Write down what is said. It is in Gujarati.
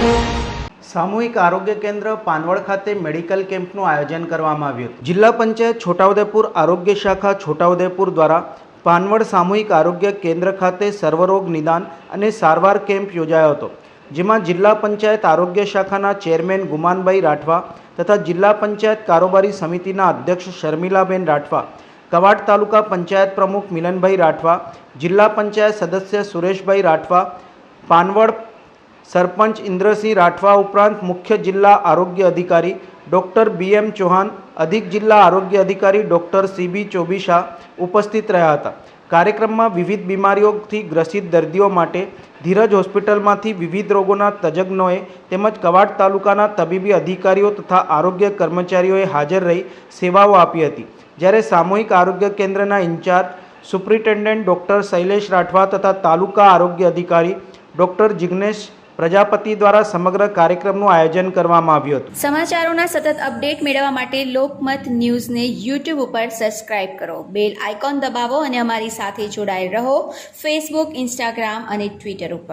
સામૂહિક આરોગ્ય કેન્દ્ર પાનવડ ખાતે મેડિકલ કેમ્પનું આયોજન કરવામાં આવ્યું જિલ્લા પંચાયત છોટાઉદેપુર આરોગ્ય શાખા છોટાઉદેપુર દ્વારા પાનવડ સામૂહિક આરોગ્ય કેન્દ્ર ખાતે સર્વરોગ નિદાન અને સારવાર કેમ્પ યોજાયો હતો, જેમાં જિલ્લા પંચાયત આરોગ્ય શાખાના ચેરમેન ગુમાનભાઈ રાઠવા તથા જિલ્લા પંચાયત કારોબારી સમિતિના અધ્યક્ષ શર્મિલાબેન રાઠવા, કવાડ તાલુકા પંચાયત પ્રમુખ મિલનભાઈ રાઠવા, જિલ્લા પંચાયત સદસ્ય સુરેશભાઈ રાઠવા, પાનવડ સરપંચ ઇન્દ્રસિંહ રાઠવા ઉપરાંત મુખ્ય જિલ્લા આરોગ્ય અધિકારી ડૉક્ટર બી એમ ચૌહાણ, અધિક જિલ્લા આરોગ્ય અધિકારી ડૉક્ટર સીબી ચોબીશા ઉપસ્થિત રહ્યા હતા. કાર્યક્રમમાં વિવિધ બીમારીઓથી ગ્રસિત દર્દીઓ માટે ધીરજ હોસ્પિટલમાંથી વિવિધ રોગોના તજજ્ઞોએ તેમજ કવાડ તાલુકાના તબીબી અધિકારીઓ તથા આરોગ્ય કર્મચારીઓએ હાજર રહી સેવાઓ આપી હતી. જ્યારે સામૂહિક આરોગ્ય કેન્દ્રના in-charge superintendent doctor Shailesh Rathwa તથા તાલુકા આરોગ્ય અધિકારી ડૉક્ટર જિગ્નેશ પ્રજાપતિ દ્વારા સમગ્ર કાર્યક્રમનું આયોજન કરવામાં આવ્યું હતું. સમાચારોના સતત અપડેટ મેળવવા માટે લોકમત ન્યૂઝને યુટ્યુબ ઉપર સબસ્ક્રાઇબ કરો. બેલ આઇકોન દબાવો અને અમારી સાથે જોડાયેલ રહો ફેસબુક, ઇન્સ્ટાગ્રામ અને ટ્વિટર ઉપર.